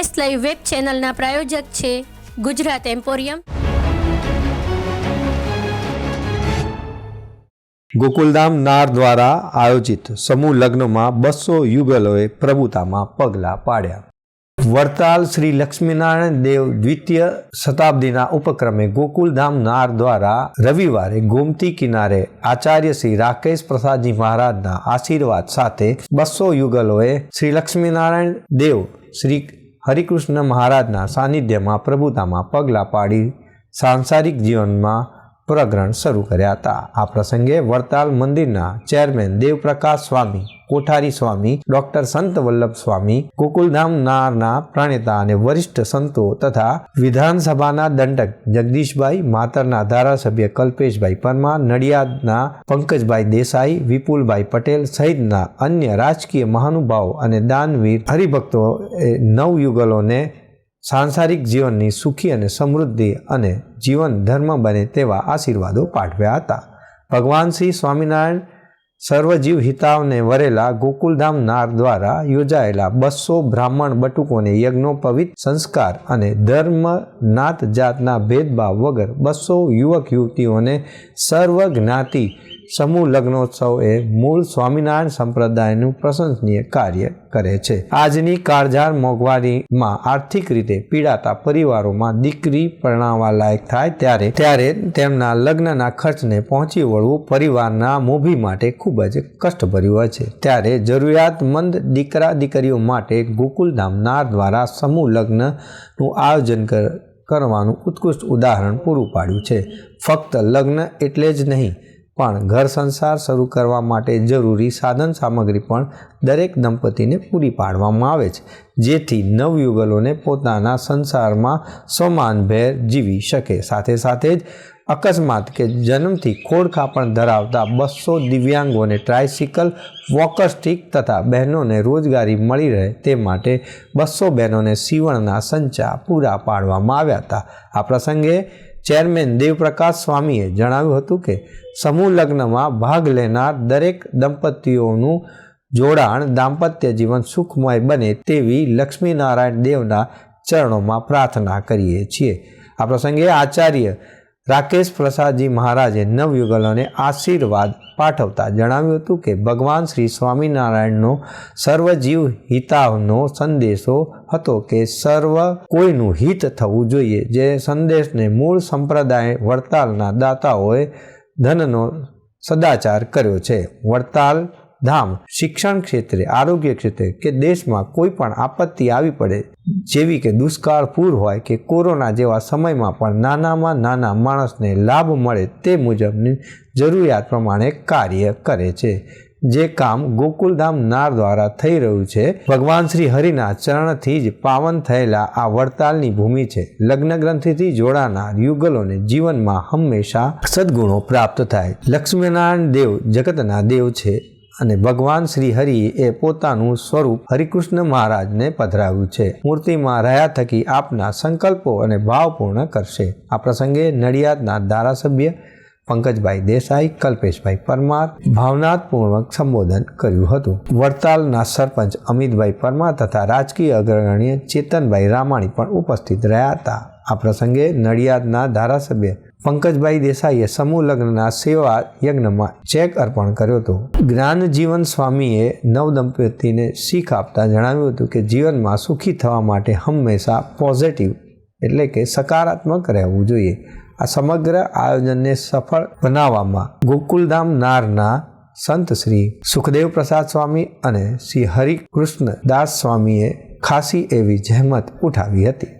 S live web ચેનલના પ્રાયોજક છે Gujarat emporium. Gokuldham નાર દ્વારા આયોજિત સમૂહ લગ્નમાં બસો યુગલોએ પ્રભુતામાં પગલાં પાડ્યા. વડતાલ શ્રી લક્ષ્મીનારાયણ દેવ દ્વિતીય શતાબ્દીના ઉપક્રમે ગોકુલધામ નાર દ્વારા રવિવારે ગોમતી કિનારે આચાર્ય શ્રી રાકેશ પ્રસાદજી મહારાજના આશીર્વાદ સાથે બસો યુગલોએ શ્રી લક્ષ્મીનારાયણ દેવ શ્રી હરિકૃષ્ણ મહારાજના સાનિધ્યમાં પ્રભુતામાં પગલાં પાડી સાંસારિક જીવનમાં પ્રગ્રહણ શરૂ કર્યા હતા. આ પ્રસંગે વડતાલ મંદિરના ચેરમેન દેવપ્રકાશ સ્વામી કોઠારી સ્વામી, ડોક્ટર સંત વલ્લભ સ્વામી ગોકુલધામ નારના પ્રણેતા અને વરિષ્ઠ સંતો તથા વિધાનસભાના દંડક જગદીશભાઈ માતરના ધારાસભ્ય કલ્પેશભાઈ પરમાર, નડિયાદના પંકજભાઈ દેસાઈ, વિપુલભાઈ પટેલ સહિતના અન્ય રાજકીય મહાનુભાવો અને દાનવીર હરિભક્તો નવયુગલોને સાંસારિક જીવનની સુખી અને સમૃદ્ધિ અને જીવન ધર્મ બને તેવા આશીર્વાદો પાઠવ્યા હતા. ભગવાન શ્રી સ્વામિનારાયણ સર્વજીવ હિતાવને વરેલા ગોકુલધામ નાર દ્વારા યોજાયેલા બસો બ્રાહ્મણ બટુકોને યજ્ઞોપવિત સંસ્કાર અને ધર્મ નાત જાતના ભેદભાવ વગર બસો યુવક યુવતીઓને સર્વ જ્ઞાતિ સમૂહ લગ્નોત્સવ એ મૂળ સ્વામિનારાયણ સંપ્રદાયનું પ્રશંસનીય કાર્ય કરે છે. આજની કાળઝાળ મોંઘવારીમાં આર્થિક રીતે પીડાતા પરિવારોમાં દીકરી પરણાવવા લાયક થાય ત્યારે ત્યારે તેમના લગ્નના ખર્ચને પહોંચી વળવું પરિવારના મોભી માટે ખૂબ જ કષ્ટભર્યું હોય છે. ત્યારે જરૂરિયાતમંદ દીકરા દીકરીઓ માટે ગોકુલધામ ધામનાર દ્વારા સમૂહ લગ્નનું આયોજન કર, કરવાનું ઉત્કૃષ્ટ ઉદાહરણ પૂરું પાડ્યું છે. ફક્ત લગ્ન એટલે જ નહીં પણ ઘર સંસાર શરૂ કરવા માટે જરૂરી સાધન સામગ્રી પણ દરેક દંપતીને પૂરી પાડવામાં આવે છે, જેથી નવયુગલોને પોતાના સંસારમાં સમાનભેર જીવી શકે. સાથે સાથે જ અકસ્માત કે જન્મથી ખોડખાપણ ધરાવતા બસો દિવ્યાંગોને ટ્રાયસિકલ વોકર તથા બહેનોને રોજગારી મળી રહે તે માટે બસો બહેનોને સીવણના સંચા પૂરા પાડવામાં આવ્યા હતા. આ પ્રસંગે ચેરમેન દેવપ્રકાશ સ્વામીએ જણાવ્યું હતું કે સમૂહ લગ્નમાં ભાગ લેનાર દરેક દંપતીઓનું જોડાણ દાંપત્ય જીવન સુખમય બને તેવી લક્ષ્મીનારાયણ દેવના ચરણોમાં પ્રાર્થના કરીએ છીએ. આ પ્રસંગે આચાર્ય રાકેશ પ્રસાદજી મહારાજે નવયુગલોને આશીર્વાદ પાઠવતા જણાવ્યું હતું કે ભગવાન શ્રી સ્વામિનારાયણનો સર્વજીવ હિતાવનો સંદેશો હતો કે સર્વ કોઈનું હિત થવું જોઈએ, જે સંદેશને મૂળ સંપ્રદાય વડતાલના દાતાઓએ ધનનો સદાચાર કર્યો છે. વડતાલ ધામ, શિક્ષણ ક્ષેત્રે, આરોગ્ય ક્ષેત્રે કે દેશમાં કોઈ પણ આપત્તિ આવી પડે જેવી કે દુષ્કાળ પૂર હોય કે કોરોના જેવા સમયમાં પણ નાનામાં નાના માણસને લાભ મળે તે મુજબની જરૂરિયાત પ્રમાણે કાર્ય કરે છે. જે કામ ગોકુલધામ નાર દ્વારા થઈ રહ્યું છે, ભગવાન શ્રી હરિના ચરણથી જ પાવન થયેલા આ વડતાલની ભૂમિ છે. લગ્ન ગ્રંથિથી જોડાનાર યુગલોને જીવનમાં હંમેશા સદગુણો પ્રાપ્ત થાય. લક્ષ્મીનારાયણ દેવ જગતના દેવ છે. અને ભગવાન શ્રી હરિએ પોતાનું સ્વરૂપ હરિકૃષ્ણ મહારાજને પધરાવ્યું છે. મૂર્તિમાં રહ્યા થકી આપના સંકલ્પો અને ભાવ પૂર્ણ કરશે. આ પ્રસંગે નડિયાદના ધારાસભ્ય પંકજભાઈ દેસાઈ, કલ્પેશભાઈ પરમાર ભાવનાત્મક સંબોધન કર્યું હતું. વડતાલના સરપંચ અમિતભાઈ પરમાર તથા રાજકીય અગ્રગણ્ય ચેતનભાઈ રામાણી પણ ઉપસ્થિત રહ્યા હતા. આ પ્રસંગે નડિયાદના ધારાસભ્ય પંકજભાઈ દેસાઈએ સમૂહ લગ્નના સેવા યજ્ઞમાં ચેક અર્પણ કર્યો હતો. જ્ઞાનજીવન સ્વામીએ નવદંપતિને શીખ આપતા જણાવ્યું હતું કે જીવનમાં સુખી થવા માટે હંમેશા પોઝિટિવ એટલે કે સકારાત્મક રહેવું જોઈએ. આ સમગ્ર આયોજનને સફળ બનાવવામાં ગોકુલધામ નારના સંત શ્રી સુખદેવ પ્રસાદ સ્વામી અને શ્રી હરિકૃષ્ણ દાસ સ્વામીએ ખાસી એવી જહેમત ઉઠાવી હતી.